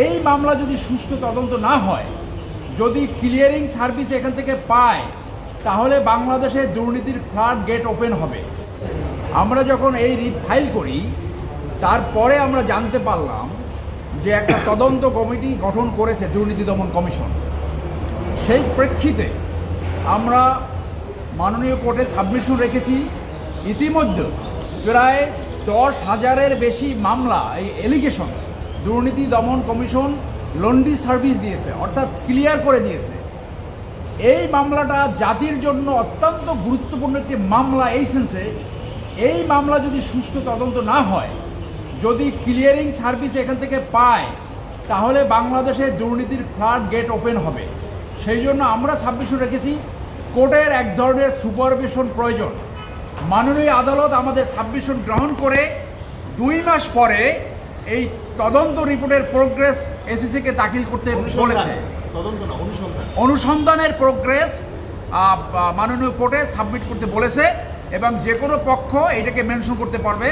এই মামলা যদি সুষ্ঠু তদন্ত না হয়, যদি ক্লিয়ারিং সার্ভিস এখান থেকে পায়, তাহলে বাংলাদেশে দুর্নীতির ফ্লাড গেট ওপেন হবে। আমরা যখন এই রিট ফাইল করি, তারপরে আমরা জানতে পারলাম যে একটা তদন্ত কমিটি গঠন করেছে দুর্নীতি দমন কমিশন। সেই প্রেক্ষিতে আমরা মাননীয় কোর্টে সাবমিশন রেখেছি। ইতিমধ্যে প্রায় দশ হাজারের বেশি মামলা, এই এলিগেশনস দুর্নীতি দমন কমিশন লন্ডি সার্ভিস দিয়েছে, অর্থাৎ ক্লিয়ার করে দিয়েছে। এই মামলাটা জাতির জন্য অত্যন্ত গুরুত্বপূর্ণ একটি মামলা এই সেন্সে এই মামলা যদি সুষ্ঠু তদন্ত না হয়, যদি ক্লিয়ারিং সার্ভিস এখান থেকে পায়, তাহলে বাংলাদেশে দুর্নীতির ফ্লাড গেট ওপেন হবে। সেই জন্য আমরা সাবমিশন রেখেছি, কোর্টের এক ধরনের সুপারভিশন প্রয়োজন। মাননীয় আদালত আমাদের সাবমিশন গ্রহণ করে দুই মাস পরে এই তদন্ত রিপোর্টের প্রোগ্রেস এসিসিকে দাখিল করতে বলেছে। অনুসন্ধানের প্রোগ্রেস মাননীয় কোর্টে সাবমিট করতে বলেছে এবং যে কোনো পক্ষ এটাকে মেনশন করতে পারবে।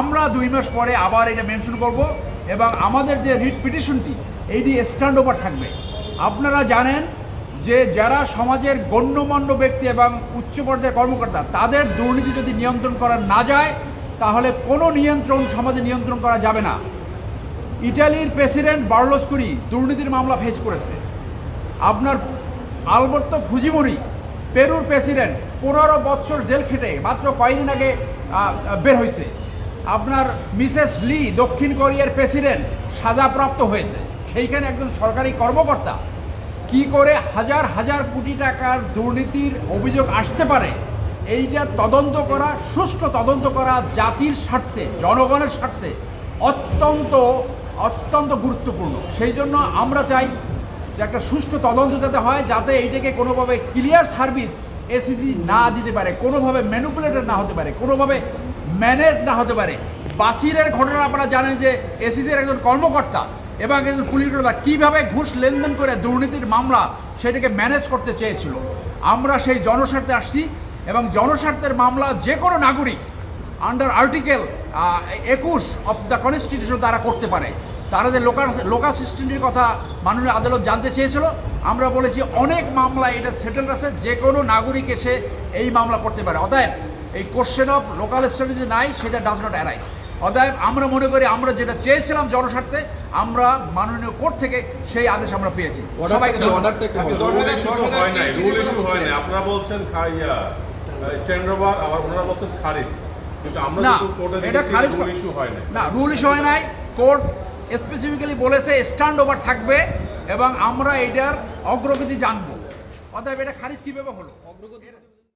আমরা দুই মাস পরে আবার এটা মেনশন করব এবং আমাদের যে রিট পিটিশনটি এইটি স্ট্যান্ড ওভার থাকবে। আপনারা জানেন যে যারা সমাজের গণ্যমান্য ব্যক্তি এবং উচ্চ পর্যায়ের কর্মকর্তা তাদের দুর্নীতি যদি নিয়ন্ত্রণ করা না যায় তাহলে কোনো নিয়ন্ত্রণ সমাজে নিয়ন্ত্রণ করা যাবে না। ইটালির প্রেসিডেন্ট বার্লস্কুরি দুর্নীতির মামলা ফেস করেছে। আপনার আলবর্তো ফুজিমরি, পেরুর প্রেসিডেন্ট, পনেরো বছর জেল খেটে মাত্র কয়েকদিন আগে বের হয়েছে। আপনার মিসেস লি দক্ষিণ কোরিয়ার প্রেসিডেন্ট সাজাপ্রাপ্ত হয়েছে। সেইখানে একজন সরকারি কর্মকর্তা। কি করে হাজার হাজার কোটি টাকার দুর্নীতির অভিযোগ আসতে পারে? এইটা তদন্ত করা, সুষ্ঠু তদন্ত করা জাতির স্বার্থে, জনগণের স্বার্থে অত্যন্ত অত্যন্ত গুরুত্বপূর্ণ। সেই জন্য আমরা চাই যে একটা সুষ্ঠু তদন্ত যাতে হয়, যাতে এইটাকে কোনোভাবে ক্লিয়ার সার্ভিস এসিসি না দিতে পারে, কোনোভাবে ম্যানুপুলেটেড না হতে পারে, কোনোভাবে ম্যানেজ না হতে পারে। বাসিরের ঘটনা আপনারা জানেন যে এসিসির একজন কর্মকর্তা এবং একজন পুলিশ কর্মকর্তা কীভাবে ঘুষ লেনদেন করে দুর্নীতির মামলা সেটাকে ম্যানেজ করতে চেয়েছিল। আমরা সেই জনস্বার্থে আসছি। এবং জনস্বার্থের মামলা যে কোনো নাগরিক আন্ডার আর্টিকেল একুশ অফ দ্য কনস্টিটিউশন তারা করতে পারে। তারা যে লোকাল লোকাল সিস্টেমটির কথা মাননীয় আদালত জানতে চেয়েছিল আমরা বলেছি অনেক মামলা এটা সেটেল আছে যে কোনো নাগরিক এসে এই মামলা করতে পারে। অতএব এই কোশ্চেন অফ লোকাল স্ট্র্যাটেজি নাই সেটা ডাজ নট অ্যারাইজ অতএব আমরা মনে করি আমরা যেটা চেয়েছিলাম জনস্বার্থে আমরা মাননীয় কোর্ট থেকে সেই আদেশ আমরা পেয়েছি। হয় হয়। আপনারা বলছেন খাইয়া। স্ট্যান্ড ওভার আবার ওনারা বলছেন খারিজ। কিন্তু আমরা না এটা খারিজ ইস্যু হয় না রুল ইস্যু হয় নাই। কোর্ট স্পেসিফিক্যালি বলেছে স্ট্যান্ড ওভার থাকবে এবং আমরা এটার অগ্রগতি জানব। অতএব এটা খারিজ কীভাবে হলো? অগ্রগতি